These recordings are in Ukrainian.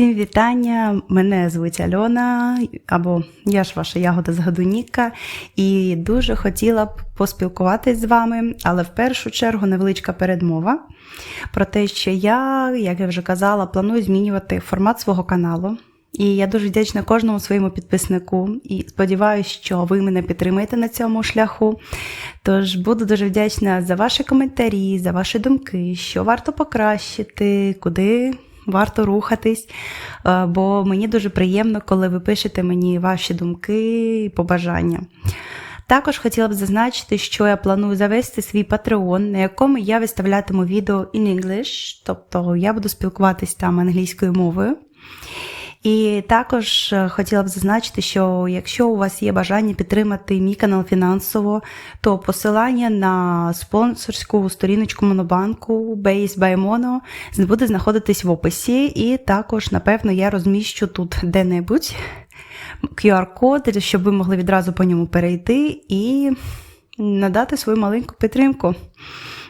Всім вітання! Мене звуть Альона, або я ж ваша ягода з Гадуніка, і дуже хотіла б поспілкуватись з вами, але в першу чергу невеличка передмова про те, що я, як я вже казала, планую змінювати формат свого каналу. І я дуже вдячна кожному своєму підписнику і сподіваюся, що ви мене підтримаєте на цьому шляху. Тож буду дуже вдячна за ваші коментарі, за ваші думки, що варто покращити, куди варто рухатись. Е, Бо мені дуже приємно, коли ви пишете мені ваші думки і побажання. Також хотіла б зазначити, що я планую завести свій Patreon, на якому я виставлятиму відео in English, тобто я буду спілкуватись там англійською мовою. І також е, хотіла б зазначити, що якщо у вас є бажання підтримати мій канал фінансово, то посилання на спонсорську сторіночку Монобанку Base by Mono буде знаходитись в описі, і також, напевно, я розміщу тут де-небудь QR-код, щоб ви могли відразу по ньому перейти і надати свою маленьку підтримку.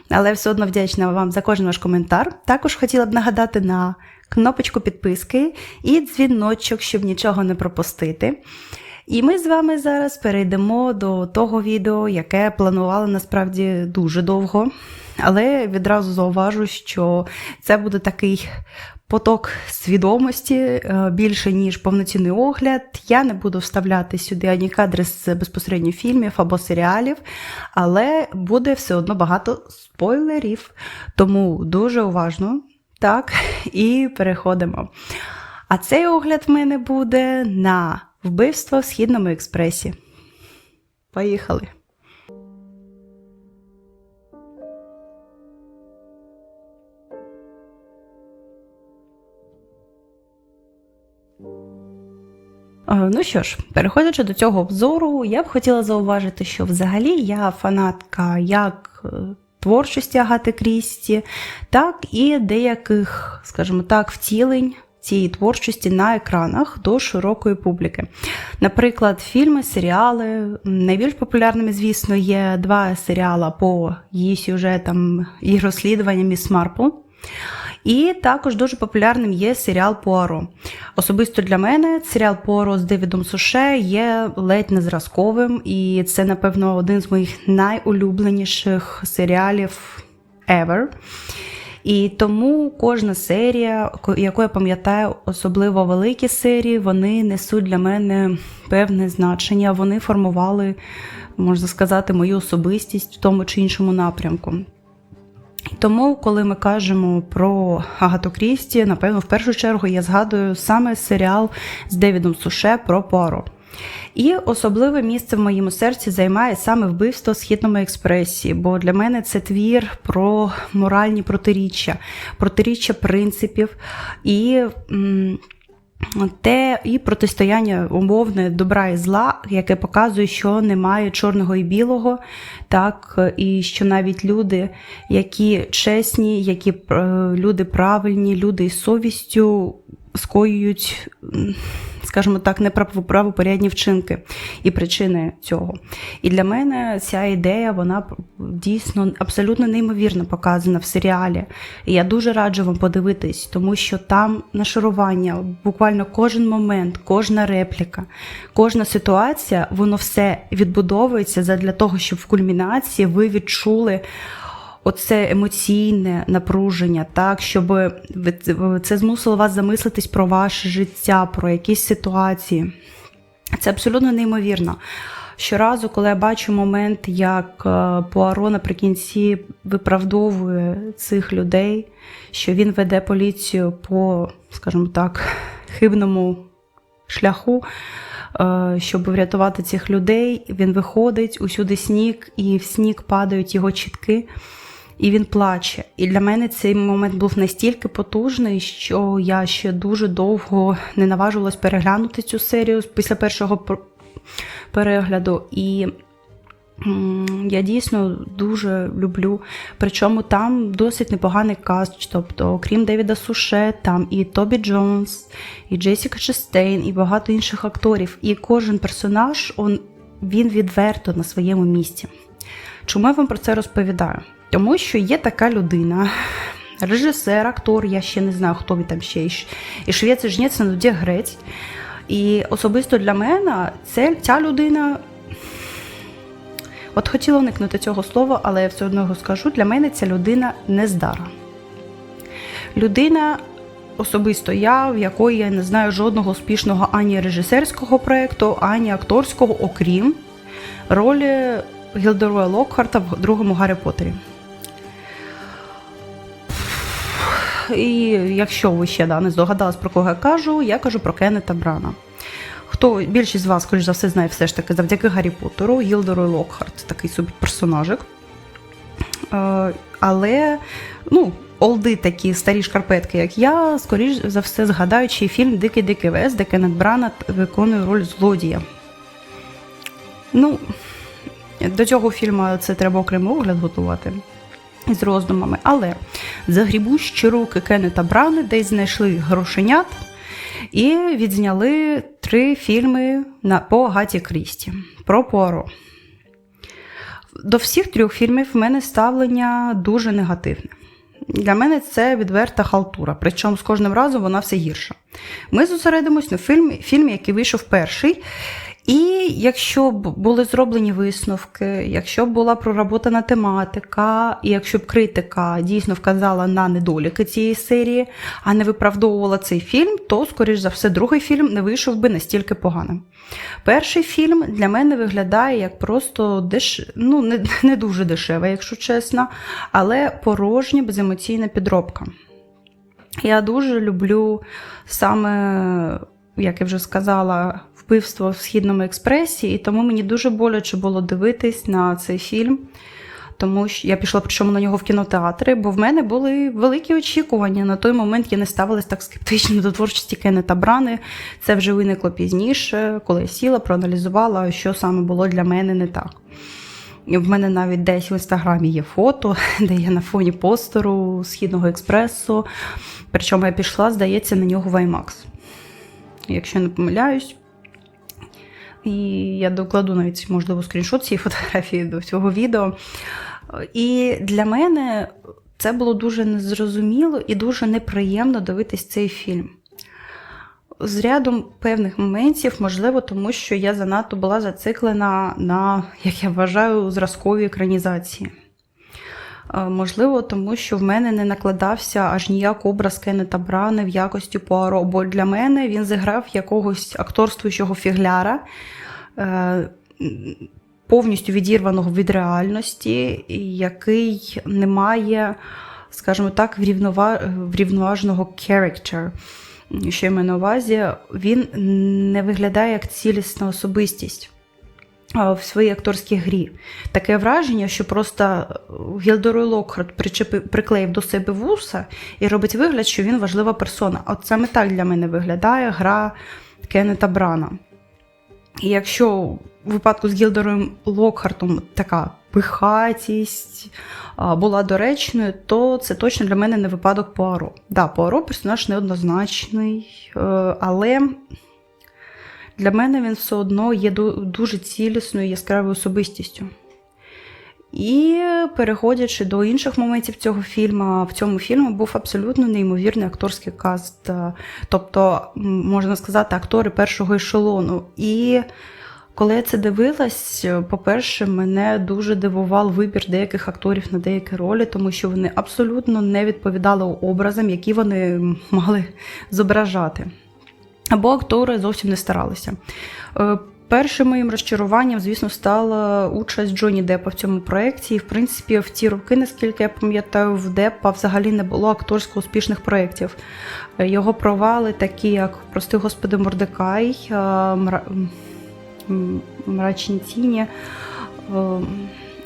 Але все одно вдячна вам за кожен ваш коментар. Також хотіла б нагадати на кнопочку підписки і дзвіночок, щоб нічого не пропустити. І ми з вами зараз перейдемо до того відео, яке планували насправді дуже довго. Але відразу зауважу, що це буде такий поток свідомості е, більше, ніж повноцінний огляд. Я не буду вставляти сюди ані кадри з безпосередньо фільмів або серіалів, але буде все одно багато спойлерів. Тому дуже уважно. Так, і переходимо. А цей огляд в мене буде на вбивство в Східному експресі. Поїхали! Е, Ну що ж, переходячи до цього обзору, я б хотіла зауважити, що взагалі я фанатка як е, творчості Агати Крісті, так і деяких, скажімо так, втілень цієї творчості на екранах до широкої публіки. Наприклад, фільми, серіали. Найбільш популярними, звісно, є два серіали по її сюжетам і розслідуванням Міс Марпл. І також дуже популярним є серіал Пуаро. Особисто для мене серіал Пуаро з Девідом Суше є ледь не зразковим, і це, напевно, один з моїх найулюбленіших серіалів ever. І тому кожна серія, яку я пам'ятаю, особливо великі серії, вони несуть для мене певне значення. Вони формували, можна сказати, мою особистість в тому чи іншому напрямку. Тому, коли ми кажемо про Агату Крісті, напевно, в першу чергу я згадую саме серіал з Девідом Суше про Поро. І особливе місце в моєму серці займає саме вбивство в Східному експресії, бо для мене це твір про моральні протиріччя, протиріччя принципів і. М те і протистояння умовне добра і зла, яке показує, що немає чорного і білого, так і що навіть люди, які чесні, які люди правильні, люди із совістю скоюють скажімо так, неправопорядні вчинки і причини цього. І для мене ця ідея, вона дійсно абсолютно неймовірно показана в серіалі. І я дуже раджу вам подивитись, тому що там нашарування, буквально кожен момент, кожна репліка, кожна ситуація, воно все відбудовується для того, щоб в кульмінації ви відчули оце емоційне напруження, так, щоб це змусило вас замислитись про ваше життя, про якісь ситуації. Це абсолютно неймовірно. Щоразу, коли я бачу момент, як е, Пуаро наприкінці виправдовує цих людей, що він веде поліцію по, скажімо так, хибному шляху, е, щоб врятувати цих людей, він виходить усюди сніг, і в сніг падають його чітки і він плаче. І для мене цей момент був настільки потужний, що я ще дуже довго не наважилась переглянути цю серію після першого перегляду. І я дійсно дуже люблю. Причому там досить непоганий каст. Тобто, окрім Девіда Суше, там і Тобі Джонс, і Джесіка Честейн, і багато інших акторів. І кожен персонаж он, він відверто на своєму місці. Чому я вам про це розповідаю? Тому що є така людина режисер, актор, я ще не знаю, хто він там ще. І швець, жнець, на дуді грець. І особисто для мене це, ця людина. От хотіла уникнути цього слова, але я все одно його скажу. Для мене ця людина нездара. Людина, особисто я, в якої я не знаю жодного успішного ані режисерського проєкту, ані акторського, окрім ролі Гілдероя Локхарта в другому Гаррі Поттері. І якщо ви ще да, не здогадались, про кого я кажу, я кажу про Кеннета Брана. Хто більшість з вас, скоріш за все, знає все ж таки завдяки Гаррі Поттеру, Гілдерой Локхарт, такий собі персонажик. Е, але, ну, олди такі старі шкарпетки, як я, скоріш за все, згадаючи фільм Дикий Дикий Вес, де Кеннет Брана виконує роль злодія. Ну, до цього фільму це треба окремий огляд готувати з роздумами. Але загрібущі руки Кеннета Брана десь знайшли грошенят і відзняли три фільми на, по Агаті Крісті про Пуаро. До всіх трьох фільмів в мене ставлення дуже негативне. Для мене це відверта халтура, причому з кожним разом вона все гірша. Ми зосередимось на фільмі, фільмі який вийшов перший. І якщо б були зроблені висновки, якщо б була проработана тематика, і якщо б критика дійсно вказала на недоліки цієї серії, а не виправдовувала цей фільм, то, скоріш за все, другий фільм не вийшов би настільки поганим. Перший фільм для мене виглядає як просто деш... ну, не, не дуже дешева, якщо чесно, але порожня беземоційна підробка. Я дуже люблю саме, як я вже сказала, вбивство в Східному експресі, і тому мені дуже боляче було дивитись на цей фільм. Тому що я пішла причому на нього в кінотеатри, бо в мене були великі очікування. На той момент я не ставилась так скептично до творчості Кеннета Брани. Це вже виникло пізніше, коли я сіла, проаналізувала, що саме було для мене не так. І в мене навіть десь в інстаграмі є фото, де я на фоні постеру Східного експресу. Причому я пішла, здається, на нього в IMAX. Якщо не помиляюсь. І я докладу навіть, можливо, скріншот цієї фотографії до цього відео. І для мене це було дуже незрозуміло і дуже неприємно дивитись цей фільм. З рядом певних моментів, можливо, тому що я занадто була зациклена на, як я вважаю, зразкові екранізації. Е, Можливо, тому що в мене не накладався аж ніяк образ Кеннета Брана в якості Пуаро, бо для мене він зіграв якогось акторствуючого фігляра, е, повністю відірваного від реальності, який не має, скажімо так, врівнова- врівноваженого character. Що я маю на увазі, він не виглядає як цілісна особистість в своїй акторській грі. Таке враження, що просто Гілдерой Локхарт причепив, приклеїв до себе вуса і робить вигляд, що він важлива персона. От саме так для мене виглядає гра Кеннета Брана. І якщо в випадку з Гілдером Локхартом така пихатість була доречною, то це точно для мене не випадок Пуаро. Да, Пуаро персонаж неоднозначний, е, але для мене він все одно є дуже цілісною яскравою особистістю. І переходячи до інших моментів цього фільму, в цьому фільмі був абсолютно неймовірний акторський каст. е, Тобто, можна сказати, актори першого ешелону. І коли я це дивилась, е, по-перше, мене дуже дивував вибір деяких акторів на деякі ролі, тому що вони абсолютно не відповідали образам, які вони мали зображати. Або актори зовсім не старалися. Е, Першим моїм розчаруванням, звісно, стала участь Джоні Деппа в цьому проєкті. І, в принципі, в ті роки, наскільки я пам'ятаю, в Деппа взагалі не було акторсько успішних проєктів. Е, Його провали, такі як Прости Господи Мордекай, е, «Мра- Мрачні тіні.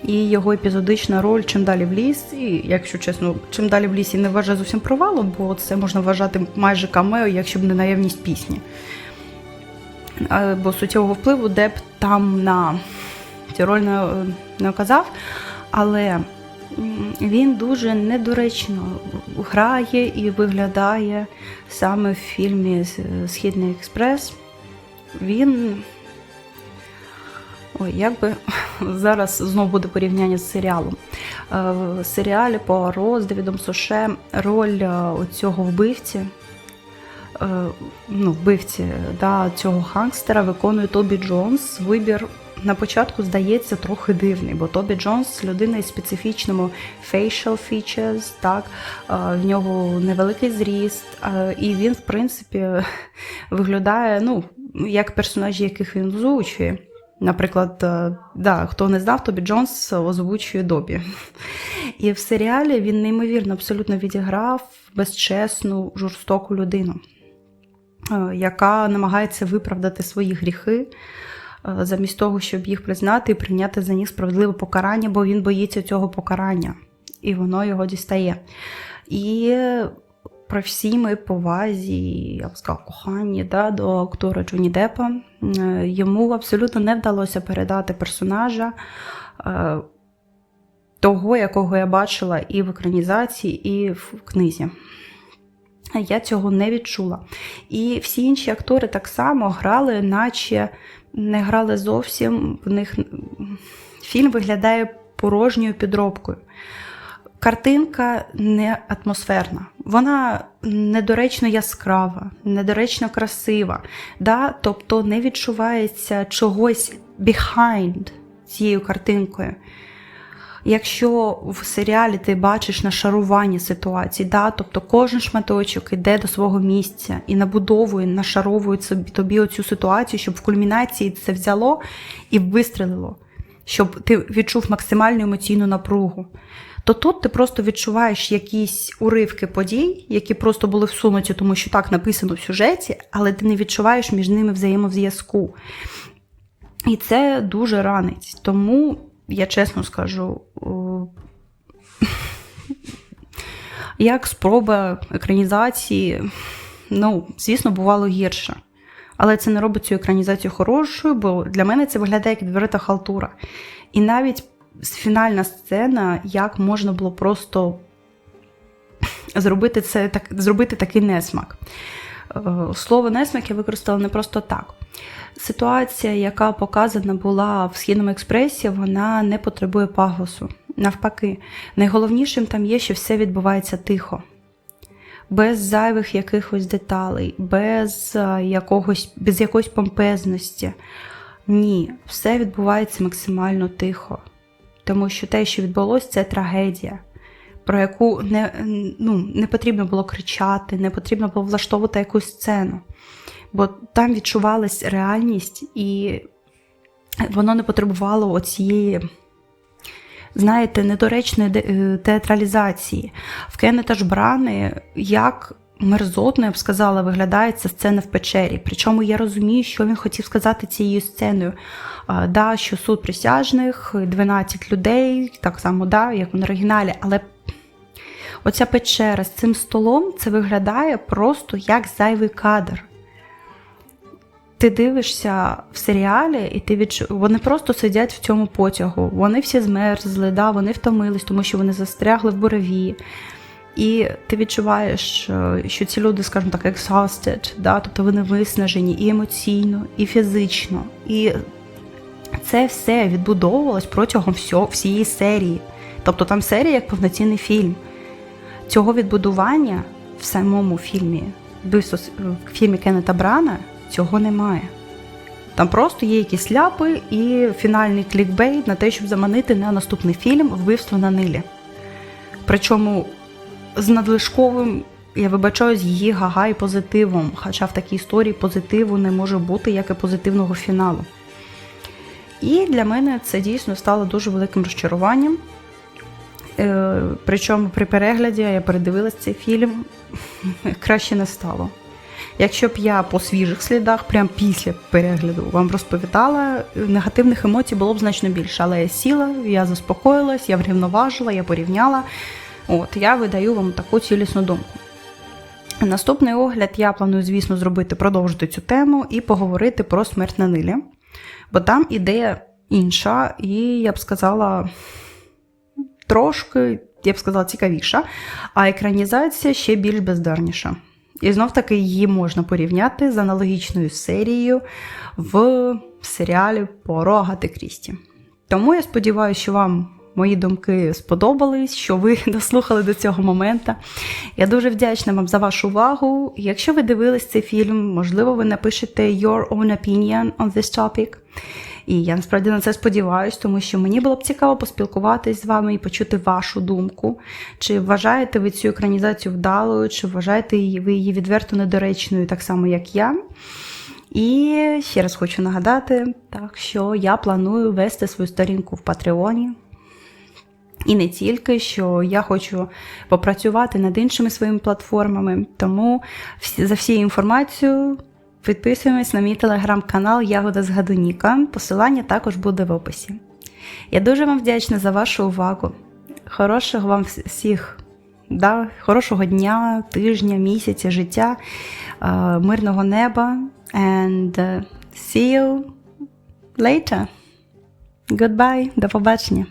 І його епізодична роль чим далі в ліс. І, якщо чесно, чим далі в лісі не вважаю зовсім провалом, бо це можна вважати майже камео, якщо б не наявність пісні. Бо суттєвого впливу Деп там на цю роль не, не оказав, але він дуже недоречно грає і виглядає саме в фільмі Східний експрес. Він Ой, як би зараз знову буде порівняння з серіалом. Е, В серіалі Пуаро з Девідом Соше роль е, цього вбивці, е, ну, вбивці да, цього гангстера виконує Тобі Джонс. Вибір на початку здається трохи дивний, бо Тобі Джонс людина із специфічними facial features, так, в нього невеликий зріст, і він, в принципі, виглядає ну, як персонажі, яких він озвучує. Наприклад, е, да, хто не знав, Тобі Джонс озвучує Добі. І в серіалі він неймовірно абсолютно відіграв безчесну, жорстоку людину, е, яка намагається виправдати свої гріхи, е, замість того, щоб їх признати і прийняти за них справедливе покарання, бо він боїться цього покарання, і воно його дістає. І при всій моїй повазі, я б сказала, коханні да, до актора Джоні Деппа, е, йому абсолютно не вдалося передати персонажа е, того, якого я бачила і в екранізації, і в книзі. Я цього не відчула. І всі інші актори так само грали, наче не грали зовсім. В них фільм виглядає порожньою підробкою. Картинка не атмосферна, вона недоречно яскрава, недоречно красива, да? тобто не відчувається чогось behind цією картинкою. Якщо в серіалі ти бачиш нашарування ситуації, да, тобто кожен шматочок йде до свого місця і набудовує, нашаровує собі тобі оцю ситуацію, щоб в кульмінації це взяло і вистрелило, щоб ти відчув максимальну емоційну напругу. То тут ти просто відчуваєш якісь уривки подій, які просто були всунуті, тому що так написано в сюжеті, але ти не відчуваєш між ними взаємозв'язку. І це дуже ранить. Тому я чесно скажу, як спроба екранізації, ну, звісно, бувало гірше. Але це не робить цю екранізацію хорошою, бо для мене це виглядає як відверта халтура. І навіть фінальна сцена, як можна було просто зробити це так, зробити такий несмак. Е, слово несмак я використала не просто так. Ситуація, яка показана була в східному експресі, вона не потребує пафосу. Навпаки, найголовнішим там є, що все відбувається тихо, без зайвих якихось деталей, без е, якогось, без якоїсь помпезності. Ні, все відбувається максимально тихо. Тому що те, що відбулося, це трагедія, про яку не, ну, не потрібно було кричати, не потрібно було влаштовувати якусь сцену бо там відчувалась реальність, і воно не потребувало оцієї, знаєте, недоречної е, театралізації. В ж Брани як мерзотно, я б сказала, виглядає ця сцена в печері. Причому я розумію, що він хотів сказати цією сценою. Да, Що суд присяжних, 12 людей, так само, да, як в оригіналі, але. Оця печера з цим столом це виглядає просто як зайвий кадр ти дивишся в серіалі, і ти відчу... вони просто сидять в цьому потягу. Вони всі змерзли, да, вони втомились, тому що вони застрягли в бурові. І ти відчуваєш, е, що ці люди, скажімо так, exhausted, да, тобто вони виснажені і емоційно, і фізично. І це все відбудовувалось протягом всього, всієї серії. Тобто там серія як повноцінний фільм. Цього відбудування в самому фільмі, в фільмі Кеннета Брана цього немає. Там просто є якісь ляпи і фінальний клікбейт на те, щоб заманити на наступний фільм Вбивство на Нилі. Причому з надлишковим, я вибачаю, з її гага і позитивом. Хоча в такій історії позитиву не може бути, як і позитивного фіналу. І для мене це дійсно стало дуже великим розчаруванням. Е, причому при перегляді я передивилась цей фільм, краще не стало. Якщо б я по свіжих слідах, прямо після перегляду, вам розповідала, негативних емоцій було б значно більше. Але я сіла, я заспокоїлась, я врівноважила, я порівняла. От, Я видаю вам таку цілісну думку. Наступний огляд я планую, звісно, зробити, продовжити цю тему і поговорити про смерть на нилі. Бо там ідея інша, і я б сказала, трошки, я б сказала, цікавіша, а екранізація ще більш бездарніша. І знов таки її можна порівняти з аналогічною серією в серіалі про Агати Крісті. Тому я сподіваюся, що вам мої думки сподобались, що ви дослухали до цього моменту. Я дуже вдячна вам за вашу увагу. Якщо ви дивились цей фільм, можливо, ви напишете your own opinion on this topic. І я насправді на це сподіваюся, тому що мені було б цікаво поспілкуватись з вами і почути вашу думку. Чи вважаєте ви цю екранізацію вдалою, чи вважаєте ви її відверто недоречною, так само, як я? І ще раз хочу нагадати, так, що я планую вести свою сторінку в Патреоні. І не тільки, що я хочу попрацювати над іншими своїми платформами. Тому за всією інформацією підписуємось на мій телеграм-канал Ягода з. Посилання також буде в описі. Я дуже вам вдячна за вашу увагу. Хорошого вам всіх, да, хорошого дня, тижня, місяця, життя, е, мирного неба. And uh, see you later. Goodbye. До побачення.